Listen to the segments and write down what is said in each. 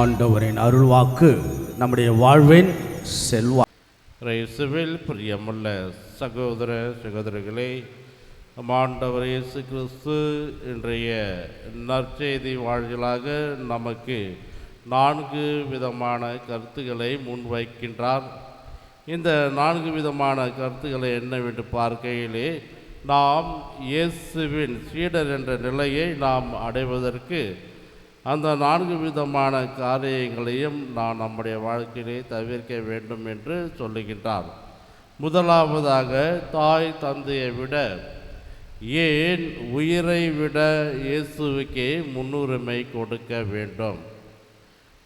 ஆண்டவரின் அருள்வாக்கு நம்முடைய வாழ்வின் செல்வா இயேசுவில் பிரியமுள்ள சகோதர சகோதரிகளே ஆண்டவர் இயேசு கிறிஸ்து இன்றைய நற்செய்தி வாழ்களாக நமக்கு நான்கு விதமான கருத்துக்களை முன்வைக்கின்றார். இந்த நான்கு விதமான கருத்துக்களை என்னவென்று பார்க்கையிலே நாம் இயேசுவின் சீடர் என்ற நிலையை நாம் அடைவதற்கு அந்த நான்கு விதமான காரியங்களையும் நாம் நம்முடைய வாழ்க்கையிலே தவிர்க்க வேண்டும் என்று சொல்லுகின்றார். முதலாவதாக தாய் தந்தையை விட ஏன் உயிரை விட இயேசுவுக்கே முன்னுரிமை கொடுக்க வேண்டும்?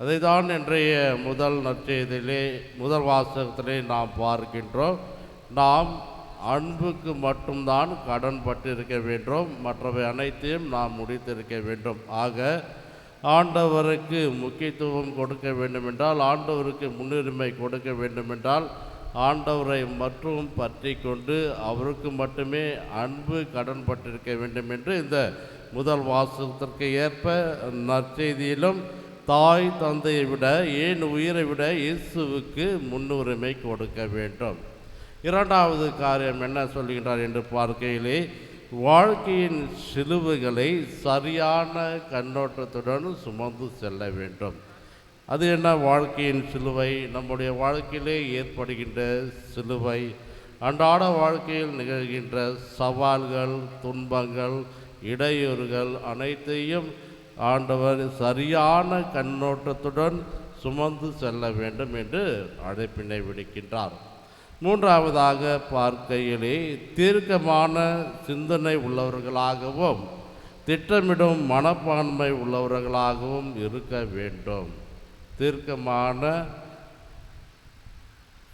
அதைதான் இன்றைய முதல் நற்செய்தியிலே முதல் வாசகத்திலே நாம் பார்க்கின்றோம். நாம் அன்புக்கு மட்டும்தான் கடன் பட்டிருக்க வேண்டும். மற்றவை அனைத்தையும் நாம் முடித்திருக்க வேண்டும். ஆக ஆண்டவருக்கு முக்கியத்துவம் கொடுக்க வேண்டுமென்றால் ஆண்டவருக்கு முன்னுரிமை கொடுக்க வேண்டுமென்றால் ஆண்டவரை மற்றும் பற்றி கொண்டு அவருக்கு மட்டுமே அன்பு கடன் பட்டிருக்க வேண்டும் என்று இந்த முதல் வாசகத்திற்கு ஏற்ப நற்செய்தியிலும் தாய் தந்தையை விட ஏன் உயிரை விட இயேசுவுக்கு முன்னுரிமை கொடுக்க வேண்டும். இரண்டாவது காரியம் என்ன சொல்கின்றார் என்று பார்க்கையிலே வாழ்க்கையின் சிலுவைகளை சரியான கண்ணோட்டத்துடன் சுமந்து செல்ல வேண்டும். அது என்ன? வாழ்க்கையின் சிலுவை. நம்முடைய வாழ்க்கையிலே ஏற்படுகின்ற சிலுவை அன்றாட வாழ்க்கையில் நிகழ்கின்ற சவால்கள் துன்பங்கள் இடையூறுகள் அனைத்தையும் ஆண்டவர் சரியான கண்ணோட்டத்துடன் சுமந்து செல்ல வேண்டும் என்று அழைப்பினை விடுக்கின்றார். மூன்றாவதாக பார்க்கையிலே தீர்க்கமான சிந்தனை உள்ளவர்களாகவும் திட்டமிடும் மனப்பான்மை உள்ளவர்களாகவும் இருக்க வேண்டும். தீர்க்கமான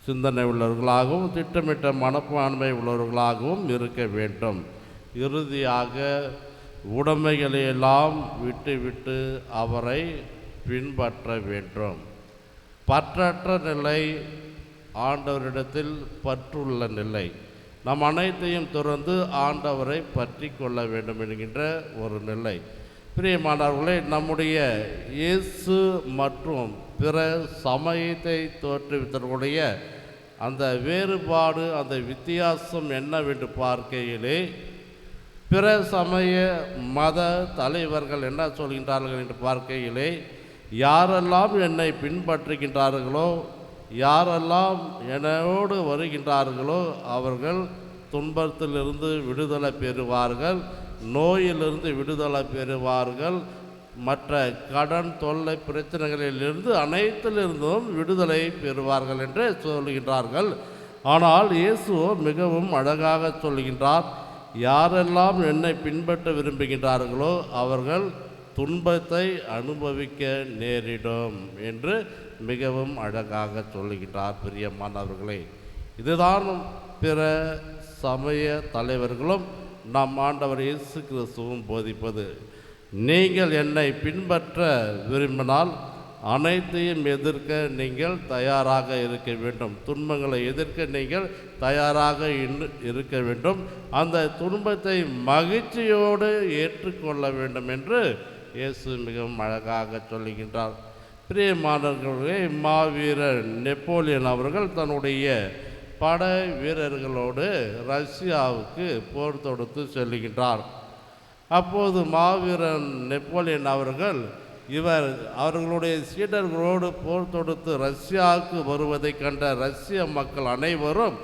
சிந்தனை உள்ளவர்களாகவும் திட்டமிட்ட மனப்பான்மை உள்ளவர்களாகவும் இருக்க வேண்டும். இறுதியாக உடைமைகளையெல்லாம் விட்டுவிட்டு அவரை பின்பற்ற வேண்டும். பற்றற்ற நிலை ஆண்டவரிடத்தில் பற்றுள்ள நிலை. நம் அனைத்தையும் துறந்து ஆண்டவரை பற்றி கொள்ள வேண்டும் என்கின்ற ஒரு நிலை. பிரியமானவர்களே நம்முடைய இயேசு மற்றும் பிற சமயத்தை தோற்றுவித்தவர்களுடைய அந்த வேறுபாடு அந்த வித்தியாசம் என்னவென்று பார்க்கையிலே பிற சமய மத தலைவர்கள் என்ன சொல்கின்றார்கள் என்று பார்க்கையிலே யாரெல்லாம் என்னை பின்பற்றுகின்றார்களோ யாரெல்லாம் என்னோடு வருகின்றார்களோ அவர்கள் துன்பத்திலிருந்து விடுதலை பெறுவார்கள் நோயிலிருந்து விடுதலை பெறுவார்கள். மற்ற கடன் தொல்லை பிரச்சனைகளிலிருந்து அனைத்திலிருந்தும் விடுதலை பெறுவார்கள் என்று சொல்கின்றார்கள். ஆனால் இயேசுவோ மிகவும் அழகாக சொல்கின்றார் யாரெல்லாம் என்னை பின்பற்ற விரும்புகின்றார்களோ அவர்கள் துன்பத்தை அனுபவிக்க நேரிடும் என்று மிகவும் அழகாக சொல்லுகின்றார் பிரியமானவர்களே. இதுதான் பிற சமய தலைவர்களும் நம் ஆண்டவர் இயேசு கிறிஸ்துவும் போதிப்பது. நீங்கள் என்னை பின்பற்ற விரும்பினால் அனைத்தையும் எதிர்க்க நீங்கள் தயாராக இருக்க வேண்டும். துன்பங்களை எதிர்க்க நீங்கள் தயாராக இருக்க வேண்டும். அந்த துன்பத்தை மகிழ்ச்சியோடு ஏற்றுக்கொள்ள வேண்டும் என்று இயேசு மிகவும் அழகாக சொல்லுகின்றார். பிரியமானவர்களே மாவீரர் நெப்போலியன் அவர்கள் தன்னுடைய படை வீரர்களோடு ரஷ்யாவுக்கு போர் தொடுத்து செல்லுகின்றார். அப்போது மாவீரன் நெப்போலியன் அவர்கள் இவர் அவர்களுடைய சீடர்களோடு போர் தொடுத்து ரஷ்யாவுக்கு வருவதை கண்ட ரஷ்ய மக்கள் அனைவரும்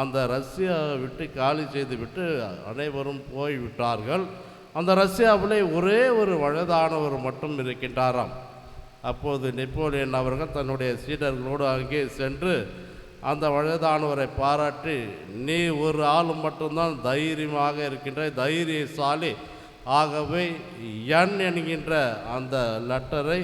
அந்த ரஷ்யாவை விட்டு காலி செய்துவிட்டு அனைவரும் போய்விட்டார்கள். அந்த ரஷ்யாவிலே ஒரே ஒரு வயதானவர் மட்டும் இருக்கின்றாராம். அப்போது நெப்போலியன் அவர்கள் தன்னுடைய சீடர்களோடு அங்கே சென்று அந்த வயதானவரை பாராட்டி நீ ஒரு ஆள் மட்டும்தான் தைரியமாக இருக்கின்ற தைரியசாலி ஆகவே என் என்கின்ற அந்த லெட்டரை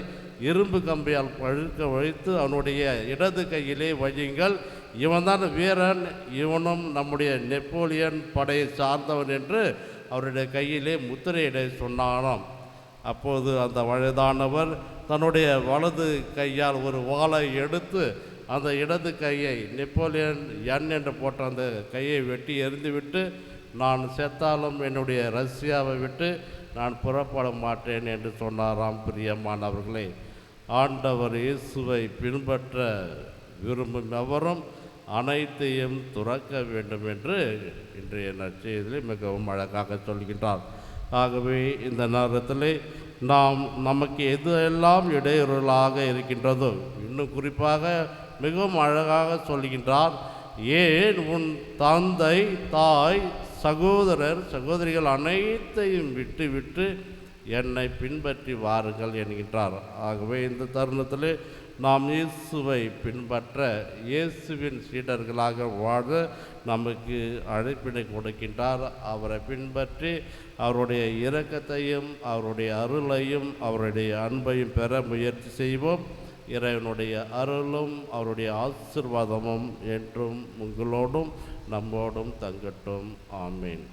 இரும்பு கம்பியால் பழுக்க வைத்து அவனுடைய இடது கையிலே வையுங்கள். இவன்தான் வீரன் இவனும் நம்முடைய நெப்போலியன் படையை சார்ந்தவன் என்று அவருடைய கையிலே முத்திரையிட சொன்னானாம். அப்போது அந்த வயதானவர் தன்னுடைய வலது கையால் ஒரு வாளை எடுத்து அந்த இடது கையை நெப்போலியன் என் என்று போட்ட அந்த கையை வெட்டி எறிந்துவிட்டு நான் செத்தாலும் என்னுடைய ரஷ்யாவை விட்டு நான் புறப்பட மாட்டேன் என்று சொன்னாராம் பிரியமானவர்களே. ஆண்டவர் இயேசுவை பின்பற்ற விரும்பும் எவரும் அனைத்தையும் துறக்க வேண்டும் என்று இன்றைய நற்செய்தியில் மிகவும் அழகாக சொல்கின்றார். ஆகவே இந்த நேரத்தில் நாம் நமக்கு எது எல்லாம் இடையூறுகளாக இருக்கின்றதோ இன்னும் குறிப்பாக மிகவும் அழகாக சொல்கின்றார் ஏன் உன் தந்தை தாய் சகோதரர் சகோதரிகள் அனைத்தையும் விட்டு விட்டு என்னை பின்பற்றி வாருங்கள் என்கின்றார். ஆகவே இந்த தருணத்தில் நாம் இயேசுவை பின்பற்ற இயேசுவின் சீடர்களாக வாழ நமக்கு அழைப்பினை கொடுக்கின்றார். அவரை பின்பற்றி அவருடைய இரக்கத்தையும் அவருடைய அருளையும் அவருடைய அன்பையும் பெற முயற்சி செய்வோம். இறைவனுடைய அருளும் அவருடைய ஆசிர்வாதமும் என்றும் உங்களோடும் நம்மோடும் தங்கட்டும். ஆமீன்.